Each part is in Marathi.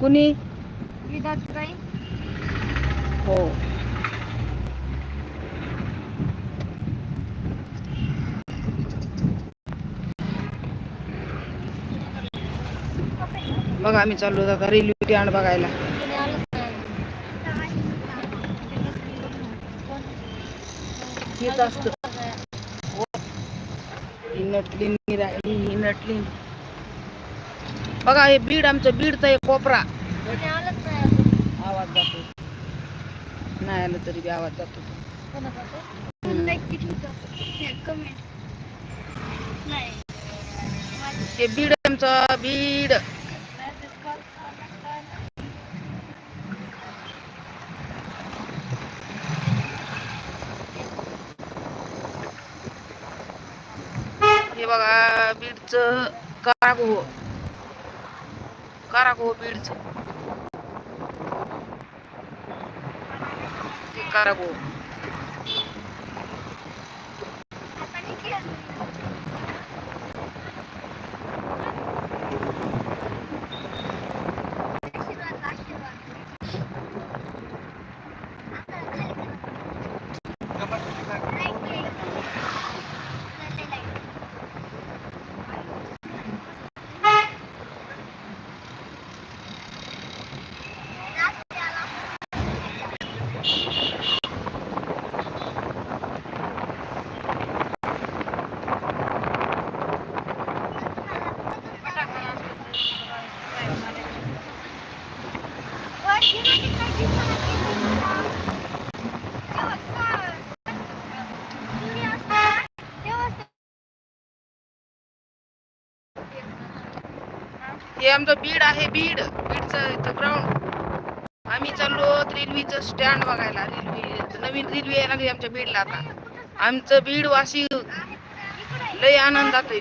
कुणी? हो. बघा आम्ही चाललो आता रेल्वे स्टँड बघायला. हेच असतं. ही. नटली मी राहिली ही नटली बघा हे बीड आमचं बीडचा एक कोपरा. आवाज जातो. नाही आलं तरी बी आवाज जातो. तो? हे बीड आमचं बीड. हे बघा बीडचं कारागृह कारागृह बीडचं ते कारागृह हे आमचं बीड आहे बीड. बीडचं इथं ग्राउंड आम्ही चाललो रेल्वेचं स्टँड बघायला. रेल्वे नवीन रेल्वे यायला लागली आमच्या बीडला आता. आमचं बीड वाशी लय आनंदात आहे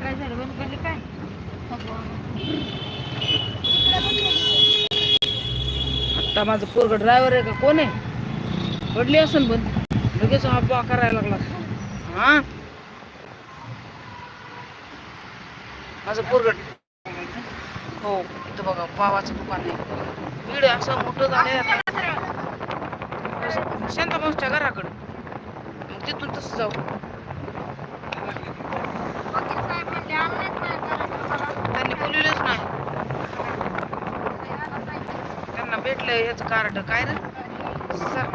काय झालं बंद पडली काय का माझं पोरग ड्रायव्हर आहे का? कोण आहे? पडली असेल पण. लगेच हा करायला लागला. हा? माझं पोरग हो इथं बघा पावाचं दुकान आहे. बीड असं मोठं झालंय शांत मावसच्या घराकडं. मग तिथून तसं जाऊ. त्यांनी बोलवलंच नाही. भेटलं हेच कार्ड? काय रे? सर.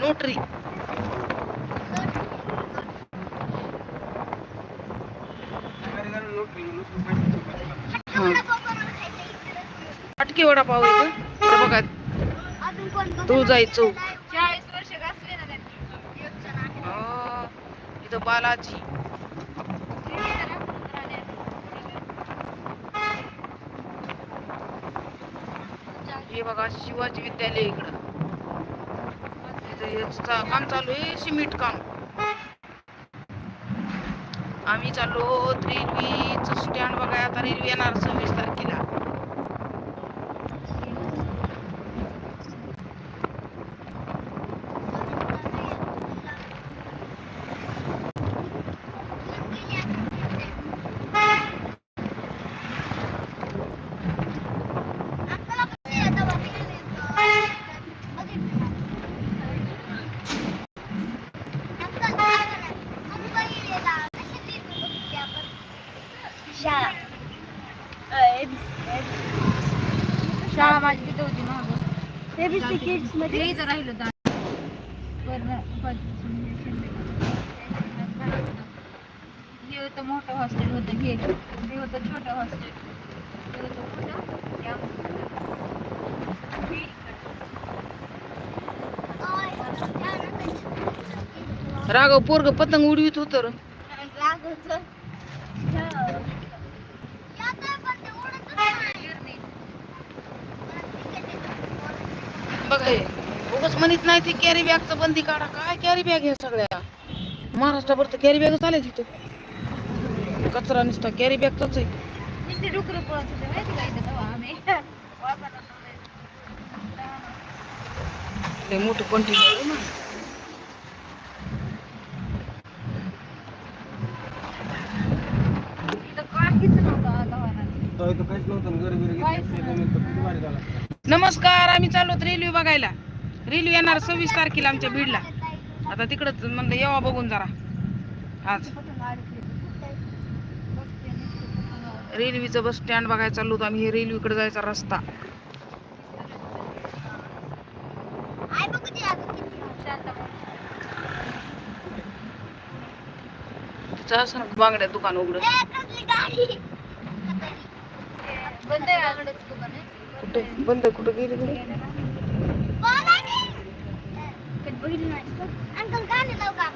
नोटरी. अटके वडापाव इथं बघा त्यांनी. अं, इथं बालाजी. हे बघा शिवाजी विद्यालय इकडं. काम चालू आहे सिमेंट काम. आम्ही चाललो रेल्वेचं स्टँड बघा आता रेल्वे येणार सव्वीस तारखेला. शाळा माझी तिथे होती ना एबीसी किड्समध्ये. इथं राहिलो होतं हे होतं मोठं हॉस्टेल होतं हे. हे होतं छोटं हॉस्टेल हे होतं मोठं. हे आमचं. हे राघव पोरग पतंग उडवीत होत इकडं. बघा हे. उगाच म्हणत नाही ती कॅरी बॅगचं बंदी काढा. काय कॅरी बॅग ह्या सगळ्या? महाराष्ट्राभर तर कॅरी बॅग चालेल तिथं. कचरा नुसता कॅरी बॅगचाच आहे. लय मोठं कंटिन्यू. नमस्कार आम्ही चाललो रेल्वे बघायला. रेल्वे येणार सव्वीस तारखेला आमच्या बीडला. आता तिकडच म्हणलं यावा बघून जरा. आज. रेल्वेचं बस स्टँड बघायला चाललो होतो आम्ही. हे रेल्वेकडे जायचा रस्ता. बांगड्या दुकान उघड. कुठे? बंद कुठं? गेले बरं? कधी का?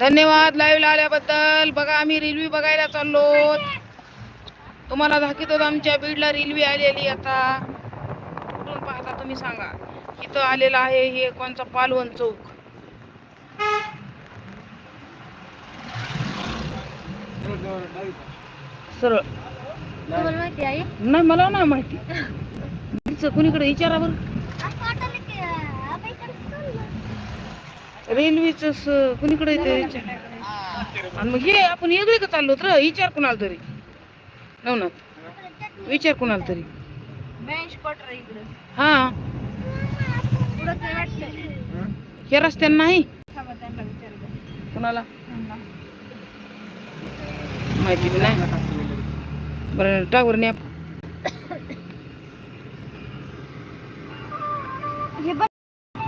धन्यवाद लाईव्ह आल्याबद्दल. बघा आम्ही रेल्वे बघायला चाललो. तुम्हाला दाखवतो आमच्या बीडला रेल्वे आलेली आता. कुठून पाहता तुम्ही सांगा इथं आलेला आहे हे कोणचा? पालवण चौक. सरळ. तुम्हाला माहिती आहे? नाही मला नाही माहिती. कुणीकडे विचारा बरं. रेल्वेच कुणीकडे येते विचार आणि मग हे आपण वेगळे का चाललो तर? विचार कुणाला तरी. हो नवनाथ विचार कुणाला तरी. हा. हे रस्त्यानं नाही? थांबा विचारलं कुणाला? माहिती नाही. बरं टावर न्या.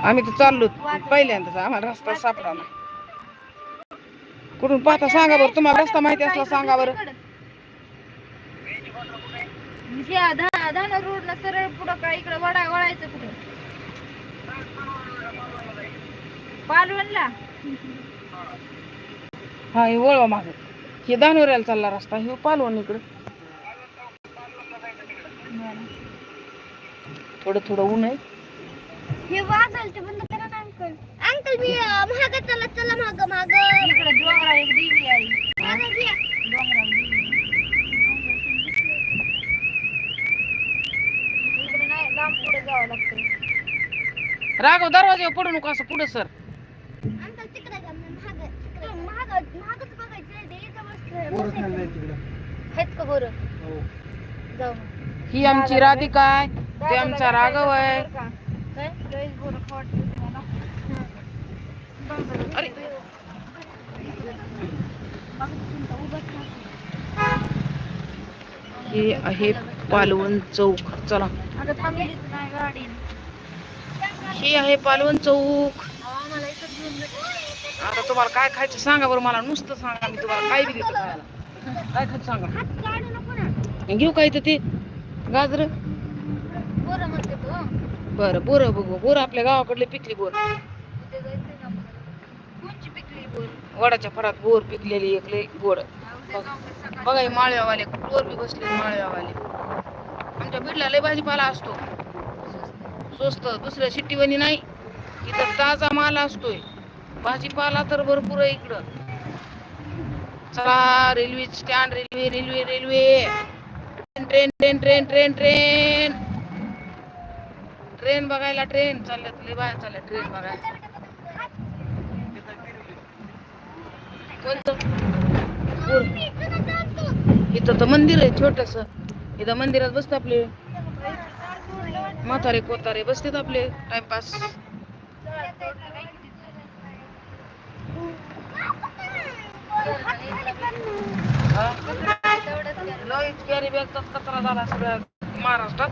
आम्ही तर चाललो पहिल्यांदाच आम्हाला रस्ता सापडा ना. कुठून पाहता सांगा बरं तुम्हाला रस्ता माहिती असला सांगा बरं. ह्या धा- धानोर रोडला सरळ पुढं काय इकडं वडा वळायचं कुठं? पालवणला. हा हे वळवा माग. हे दानोऱ्याला चालला रस्ता हे पालवण इकडं. थोडं थोडं ऊन आहे. हे वाजलते बंद करा ना अंकल अंकल मी महाग चला चला महाग महाग इकडे डोंगरा एक देवी आहे. डोंगरा इकडे नाही लांब पुढे जावं लागतं. राघव दरवाजे पडू नको असं पुढे सर. अंकल तिकडे जा महाग महाग महागच बघायचं पोरं खेळायला जायचं तिकडं. आहेत का बरं? हो. जाऊ ही आमची राधिका आहे ते आमचा राघव आहे काय लयच बोरं खाऊ वाटतं तुम्हाला. अरे. हे आहे पालवण चौक. चला. हे आहे पालवण चौक. आता तुम्हाला काय खायचं सांगा बरं मला. नुसतं सांगा मी तुम्हाला. काय बी देतो खायला. काय खायचं सांगा. घेऊ काय ते? गाजर? बरं बोरं बघू. बोरं आपल्या गावाकडले पिकली बोर उद्या जायचंय ना आपल्याला. कोणची पिकली बोर वडाच्या फडात बोर पिकलेली एक लई गोड. बघा हे माळव्यावाले कुठवर बी बसले माळव्यावाले. आमच्या बीडला लय भाजीपाला असतो. स्वस्त दुसऱ्या शिट्टीवणी नाही. इथं ताजा माल असतोय. भाजीपाला तर भरपूर आहे इकडं. चला railway stand railway railway railway. Train train train train train. Train बघायला ट्रेन. चालल्यात लय बाहेर चालल्या ट्रेन बघायला. कोणतं? इथं तर मंदिर आहे छोटस. इथं मंदिरात बसत आपले. म्हातारे कोतारे बसतात आपले टाइमपास. कॅरी बॅगचाच कचरा झाला सगळ्या महाराष्ट्रात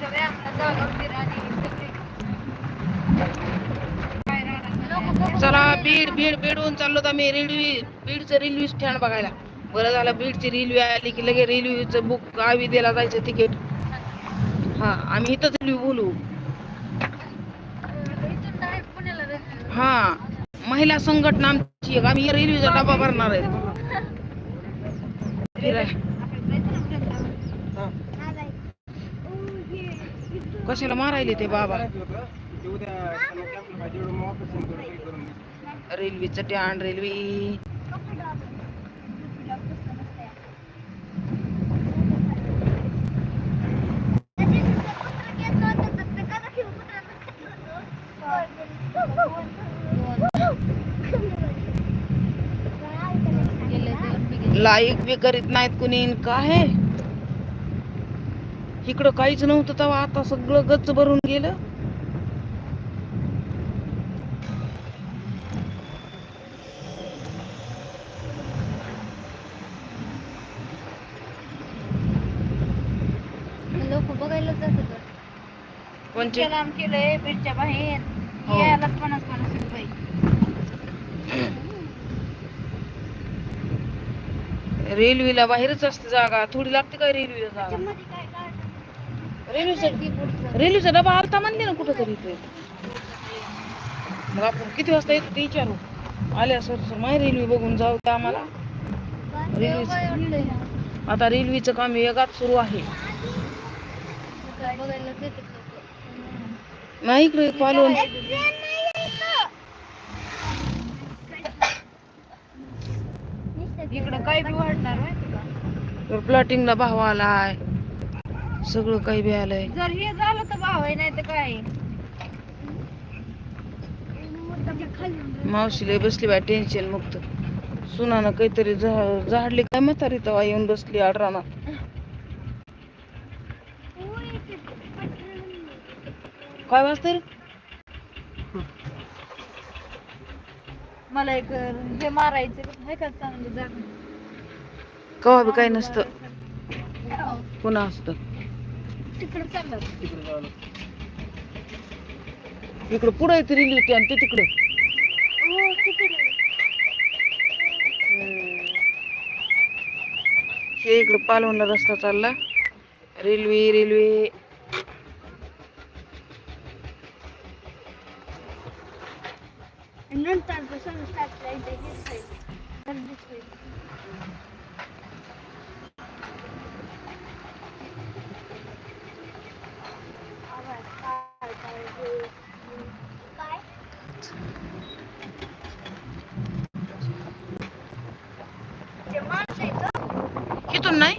व्यायामला जागा फिर आणि सगळी काय राहणार नाही. चला बीड बीड बीडहून चाललो आम्ही. रेल्वे बीडचं रेल्वे स्टँड बघायला. बरं झालं बीडची रेल्वे आली की लगेच रेल्वेचं बुक गावी दिला जायचं तिकीट हा आम्ही इथंच रेल्वे बोलू. हा महिला संघटना आमची एक. आम्ही रेल्वेचा डबा भरणार आहे. कशाला मारायले ते बाबा? रेल्वेचं टॅन रेल्वे. लाईक बी करीत नाहीत कुणी काय इकडं काहीच नव्हतं तेव्हा आता सगळं गच्च भरून गेलं. कोणचे लांब केलंय बीडच्या बाहेर. हो. यायलाच पन्नास पन्नास रुपये. रेल्वेला बाहेरच असते जागा. थोडी लागते काय रेल्वेला जागा? रेल्वेचा रेल्वेचा डबा आलता म्हणले ना कुठं तरी इथे. मग आपण किती वाजता येतो ते विचारू. आल्या सर सर माय रेल्वे बघून जाऊ द्या आम्हाला. आता रेल्वेचं काम वेगात सुरू आहे. नाही इकडे पालवून. इकडं काय बी वाढणार प्लॉटिंगला भाव आलाय. सगळं काही बी आलंय. जर हे झालं तर भाव आहे नाही तर काय मावशीला बसली बाय टेन्शन मुक्त. सुनानं काहीतरी झाडली काय म्हातारी तेव्हा येऊन बसली आडराना काय वाजतंय रे मला एक हे मारायचं आहे का चांगलं जागा कवा बी काही नसतं. पुन्हा असतं. तिकडे चाललं. तिकडे. इकडं पुढे येते रेल्वे स्टँड ते तिकडं. हे इकडं पालवणला रस्ता चालला. Railway railway. नंतर बसून स्टार्ट इथून नाही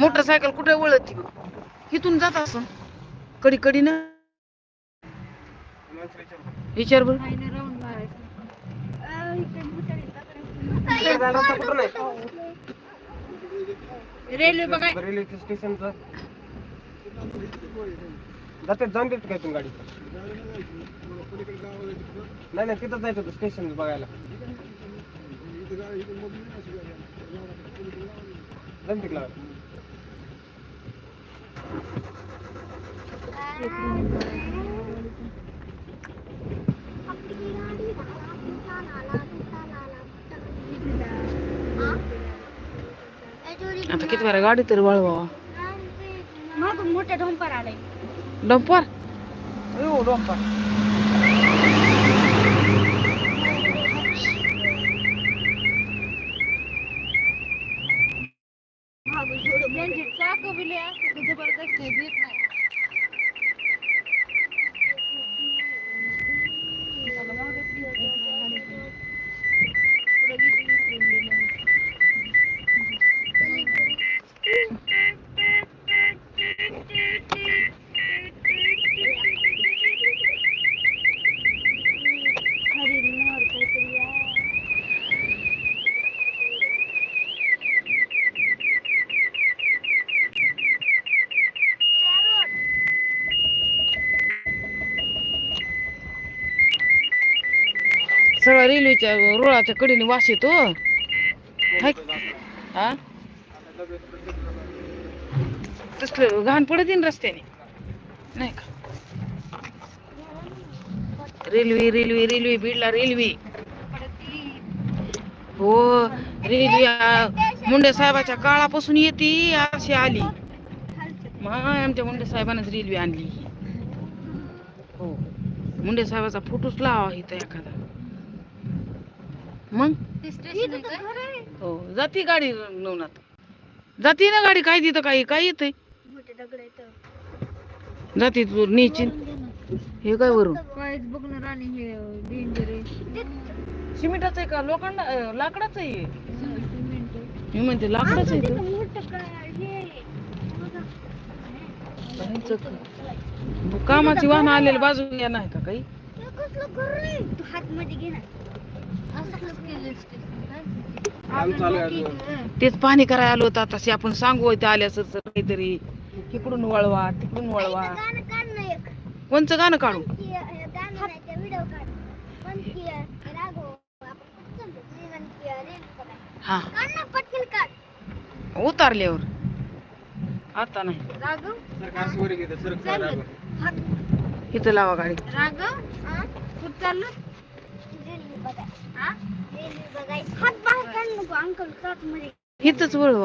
मोटरसायकल कुठे वळती बघ इथून जात असं कडी कडी ना विचार बर. तिकडे रेल्वे बघाय रेल्वे स्टेशनचं. जाते जाऊन देत काय तुम्ही गाडी? नाही नाही तिथं जायचं होतं स्टेशन बघायला. जाऊन तिकडला आता किती बरं गाडी तरी वळवा मोठ्या ढोंपर आलाय. डंपर? हो डंपर. त्यांची चाक बिले असते ते जबरदस्त देत नाही. सगळा रेल्वेच्या रुळाच्या कडीने वास येतो. हाय. हा? तसलं घाण पडत येईन रस्त्याने. नाही का? रेल्वे रेल्वे रेल्वे बीडला रेल्वे. हो रेल्वे मुंडे साहेबाच्या काळापासून येते अशी आली. आमच्या मुंडे साहेबांनाच रेल्वे आणली. हो. मुंडे साहेबाचा फोटोच लावा इथं एखादा. मग? हो जाती गाडी नवनाथ जाते ना गाडी काय तिथं काही काय येतं जाते तू नीचिन हे काय वरून? कायच बघणार आणि हे डेंजर आहे. सिमेंटाचं आहे का? लोखंड लाकडाचं आहे मी म्हणते लाकडाचं आहे कामाची वाहन आलेली बाजू या नाही का काही? हात मध्ये घे तेच पाणी करायला आलो होता तसे आपण सांगू इथे आल्या सर काहीतरी. इकडून वळवा तिकडून वळवा. कोणचं गाणं काढू? हा उतारल्यावर. आता नाही. इथं लावा गाडी. राघव? हिथच वळव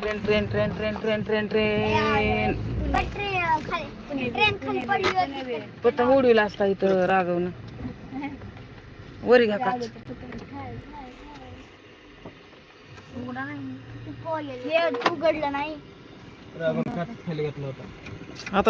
train train train train train train train. पत्ता उडविल असता इथं रागवून वरी घ्या काच. उघडलं नाही. आता